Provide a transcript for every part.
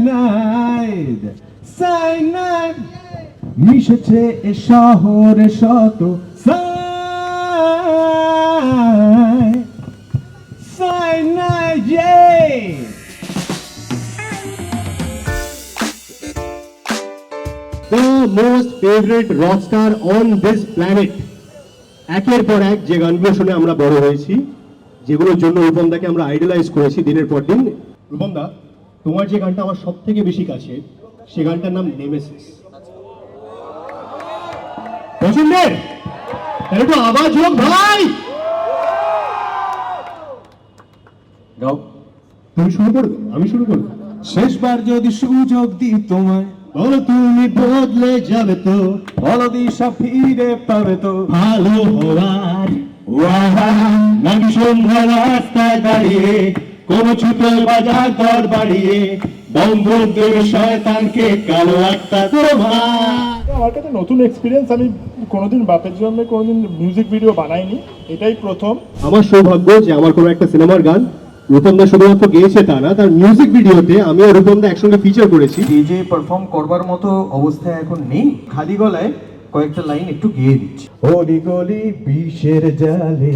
Cyanide cyanide. মিশেছে এ শহরে শত সাই Cyanide the most favourite rock star on this planet একের পর এক যে গানগুলো শুনে আমরা বড় হয়েছি। যেগুলোর জন্য রূপমদাকে আমরা আইডলাইজ করেছি দিনের পর দিন। রূপমদা তোমার যে গানটা আমার সব থেকে বেশি কাছে সে গানটার নাম নেমেসিস পছন্দের একটু আওয়াজ হোক ভাই! গাও। তুমি শুরু করবে আমি শুরু করব। শেষবার যদি সুযোগ দিই তোমায় বলো তুমি বদলে যাবে তো। বলো দিশা ফিরে পাবে তো। ভালো হওয়ার নাকি সন্ধ্যা রাস্তায় দাঁড়িয়ে কোন ছোট বাজার দর বাড়িয়ে বন্ধুদের শয়তানকে কালো আমার কাছে নতুন এক্সপিরিয়েন্স আমি কোনোদিন বাপের জন্য কোনোদিন মিউজিক ভিডিও বানাইনি এটাই প্রথম। আমার সৌভাগ্য যে আমার কোনো একটা সিনেমার গান রূপমদা শুধুমাত্র গেয়েছে তা না তার মিউজিক ভিডিওতে আমি আর রূপমদা একসঙ্গে ফিচার করেছি। স্টেজে পারফর্ম করবার মতো অবস্থায় এখন নেই। খালি গলায় কয়েকটা লাইন একটু গেয়ে দিচ্ছি। অলি গলি বিষের জালে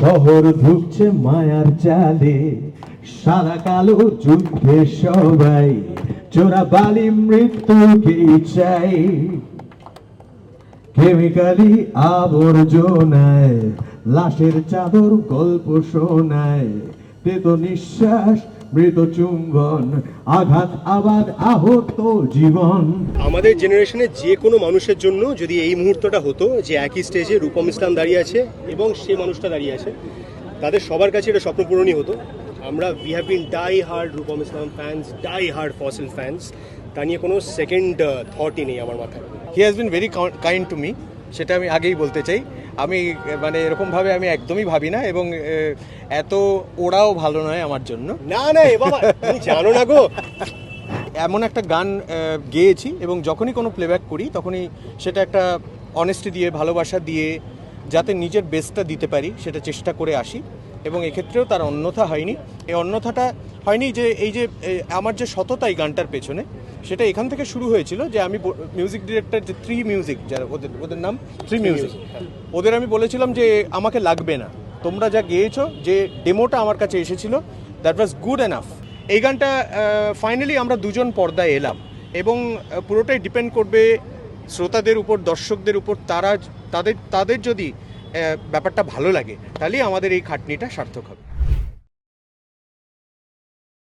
শহর ঢুকছে মায়ার জালে সাদা কালো যুদ্ধে সবাই চোরা বালি মৃত্যুকে চাই কেমিক্যালি আবর্জনায় লাশের চাদর গল্প শোনায় তেতো নিঃশ্বাস মৃত চুম্বন আঘাত আবার আহত জীবন। আমাদের জেনারেশনে যে কোনো মানুষের জন্য যদি এই মুহূর্তটা হতো যে একই স্টেজে রূপম ইসলাম দাঁড়িয়ে আছে এবং সে মানুষটা দাঁড়িয়ে আছে তাদের সবার কাছে এটা স্বপ্ন পূরণই হতো। আমরা we have been die hard Rupam Islam fans die hard Fossil fans তা নিয়ে কোনো সেকেন্ড থটই নেই আমার মাথায়। He has been very kind to me সেটা আমি আগেই বলতে চাই। আমি মানে এরকমভাবে আমি একদমই ভাবি না এবং এত ওরাও ভালো নয় আমার জন্য। না না এ বাবা জানো না গো। এমন একটা গান গেয়েছি এবং যখনই কোনো প্লেব্যাক করি তখনই সেটা একটা অনেস্টি দিয়ে ভালোবাসা দিয়ে যাতে নিজের বেস্টটা দিতে পারি সেটা চেষ্টা করে আসি। এবং এক্ষেত্রেও তার অন্যথা হয়নি। এই অন্যথাটা হয়নি যে এই যে আমার যে সততা এই গানটার পেছনে সেটা এখান থেকে শুরু হয়েছিল যে আমি মিউজিক ডিরেক্টর যে থ্রি মিউজিক যারা ওদের ওদের নাম থ্রি মিউজিক ওদের আমি বলেছিলাম যে আমাকে লাগবে না। তোমরা যা গেয়েছো যে ডেমোটা আমার কাছে এসেছিল দ্যাট ওয়াজ গুড এনাফ এই গানটা ফাইনালি আমরা দুজন পর্দায় এলাম এবং পুরোটাই ডিপেন্ড করবে শ্রোতাদের উপর দর্শকদের উপর তারা তাদের তাদের যদি ব্যাপারটা ভালো লাগে তাহলেই আমাদের এই খাটনিটা সার্থক হবে।